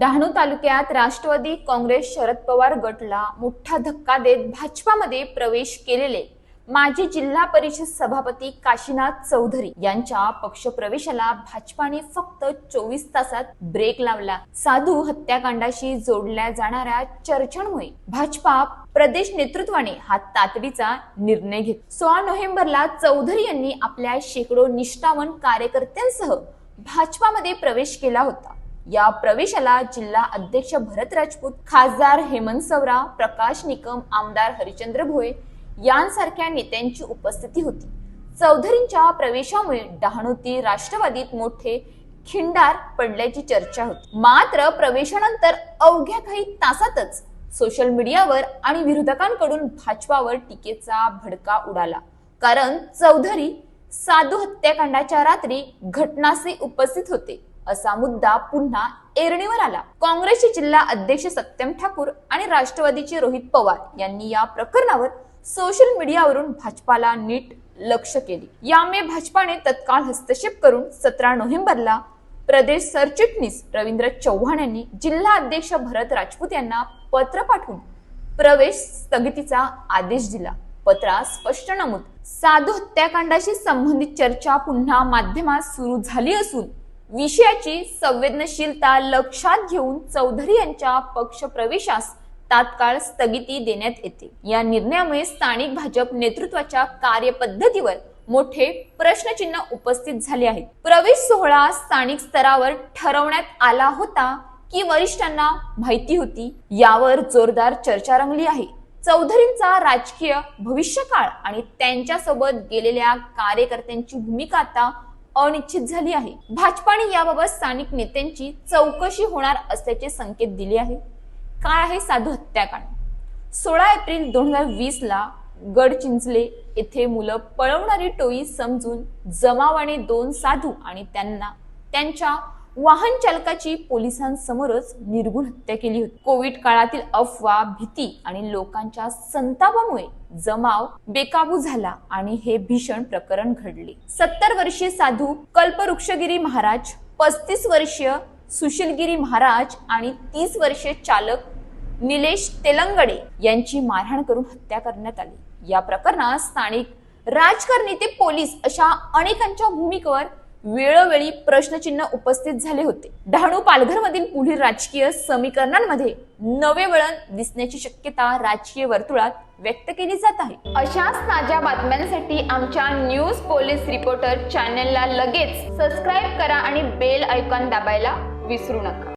डहाणू तालुक्यात राष्ट्रवादी काँग्रेस शरद पवार गटला मोठा धक्का देत भाजपामध्ये प्रवेश केलेले माजी जिल्हा परिषद सभापती काशीनाथ चौधरी यांच्या पक्षप्रवेशाला भाजपाने फक्त चोवीस तासात ब्रेक लावला. साधू हत्याकांडाशी जोडल्या जाणाऱ्या चर्चांमुळे भाजपा प्रदेश नेतृत्वाने हा तातडीचा निर्णय घेत. सोळा नोव्हेंबरला चौधरी यांनी आपल्या शेकडो निष्ठावन कार्यकर्त्यांसह भाजपामध्ये प्रवेश केला होता. या प्रवेशाला जिल्हा अध्यक्ष भरत राजपूत खासदार हेमंत सवरा प्रकाश निकम आमदार हरिचंद्र भोये यांसारख्या नेत्यांची उपस्थिती होती. चौधरींच्या प्रवेशामुळे डहाणूतील राष्ट्रवादीत मोठे खिंडार पडल्याची चर्चा होती. मात्र प्रवेशानंतर अवघ्या काही तासातच सोशल मीडियावर आणि विरोधकांकडून भाजपावर टीकेचा भडका उडाला. कारण चौधरी साधू हत्याकांडाच्या रात्री घटनास्थळी उपस्थित होते. असा मुद्दा पुन्हा एरणीवर आला. काँग्रेसचे जिल्हा अध्यक्ष सत्यम ठाकूर आणि राष्ट्रवादीचे रोहित पवार यांनी या प्रकरणावर सोशल मीडियावरून भाजपाला नीट लक्ष केली. यामुळे भाजपाने तत्काळ हस्तक्षेप करून सतरा नोव्हेंबरला प्रदेश सरचिटणीस रवींद्र चव्हाण यांनी जिल्हा अध्यक्ष भरत राजपूत यांना पत्र पाठवून प्रवेश स्थगितीचा आदेश दिला. पत्रात स्पष्ट नमूद साधू हत्याकांडाशी संबंधित चर्चा पुन्हा माध्यमात सुरू झाली असून विषयाची संवेदनशीलता लक्षात घेऊन चौधरी यांच्या पक्ष प्रवेशास तात्काळ स्थगिती देण्यात येते. या निर्णयामुळे स्थानिक भाजप नेतृत्वाच्या कार्यपद्धतीवर मोठे प्रश्नचिन्ह उपस्थित झाले आहेत. प्रवेश सोहळा स्थानिक स्तरावर ठरवण्यात आला होता की वरिष्ठांना माहिती होती यावर जोरदार चर्चा रंगली आहे. चौधरींचा राजकीय भविष्यकाळ आणि त्यांच्यासोबत गेलेल्या कार्यकर्त्यांची भूमिका आता अनिश्चित झाली आहे. भाजपाने याबाबत स्थानिक नेत्यांची चौकशी होणार असल्याचे संकेत दिले आहे काय आहे साधू हत्याकांड? सोळा एप्रिल दोन हजार वीस ला गडचिंचले येथे मुलं पळवणारी टोळी समजून जमावाने दोन साधू आणि त्यांना त्यांच्या वाहन चालकाची पोलिसांसमोरच निर्गुण हत्या केली होती. कोविड काळातील अफवा भीती आणि लोकांच्या संतापामुळे जमाव बेकाबू झाला आणि हे भीषण प्रकरण घडले. सत्तर वर्षीय साधू कल्पवृक्षगिरी महाराज पस्तीस वर्षीय सुशीलगिरी महाराज आणि तीस वर्षीय चालक निलेश तेलंगडे यांची मारहाण करून हत्या करण्यात आली. या प्रकरणात स्थानिक राजकारणी ते पोलीस अशा अनेकांच्या भूमिकेवर वेळोवेळी प्रश्नचिन्ह उपस्थित झाले होते. डहाणू पालघर मधील पुढील राजकीय समीकरणांमध्ये नवे वळण दिसण्याची शक्यता राजकीय वर्तुळात व्यक्त केली जात आहे. अशाच ताज्या बातम्यांसाठी आमच्या न्यूज पोलीस रिपोर्टर चॅनेलला लगेच सबस्क्राईब करा आणि बेल आयकॉन दाबायला विसरू नका.